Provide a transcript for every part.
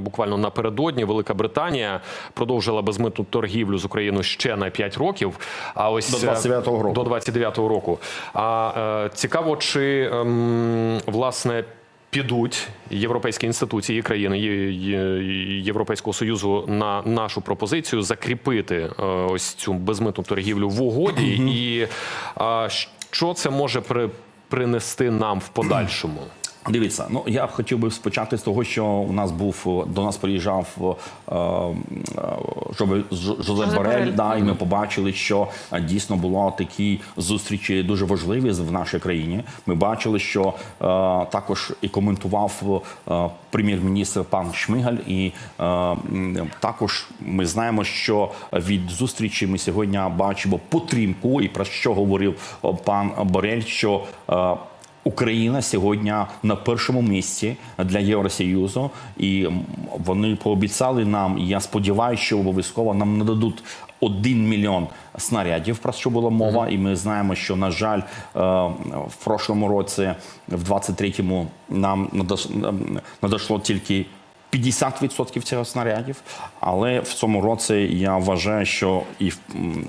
Буквально напередодні Велика Британія продовжила безмитну торгівлю з Україною ще на 5 років. А ось До 29-го року. До 29-го року. А е, цікаво, чи ем, власне. Підуть європейські інституції і країни Європейського союзу на нашу пропозицію закріпити е, ось цю безмитну торгівлю в угоді, і що це може при, принести нам в подальшому? Дивіться, ну я хотів би спочати з того, що у нас був до нас приїжджав е, е, Жобе- Ж- Жозеп Жозеп Борель, Борель. да, і ми побачили, що е, дійсно було такі зустрічі дуже важливі в нашій країні. Ми бачили, що е, також і коментував е, прем'єр-міністр пан Шмигаль, і е, також ми знаємо, що від зустрічі ми сьогодні бачимо підтримку, і про що говорив е, пан Борель, що е, Україна сьогодні на першому місці для Євросоюзу, і вони пообіцяли нам. Я сподіваюся, що обов'язково нам нададуть. Один мільйон снарядів, про що була мова, і ми знаємо, що на жаль, е, в прошлому році, в 23-му, нам надійшло тільки 50% цього снарядів. Але в цьому році я вважаю, що і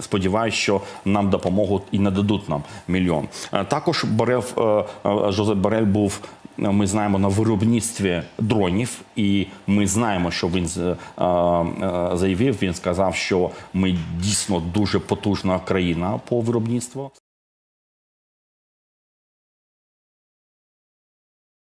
сподіваюся, що нам допоможуть і нададуть нам мільйон. Е, Також Борел, е, е, Жозеп Борель був. Ми знаємо на виробництві дронів, і ми знаємо, що він заявив. Він сказав, що ми дійсно дуже потужна країна по виробництву.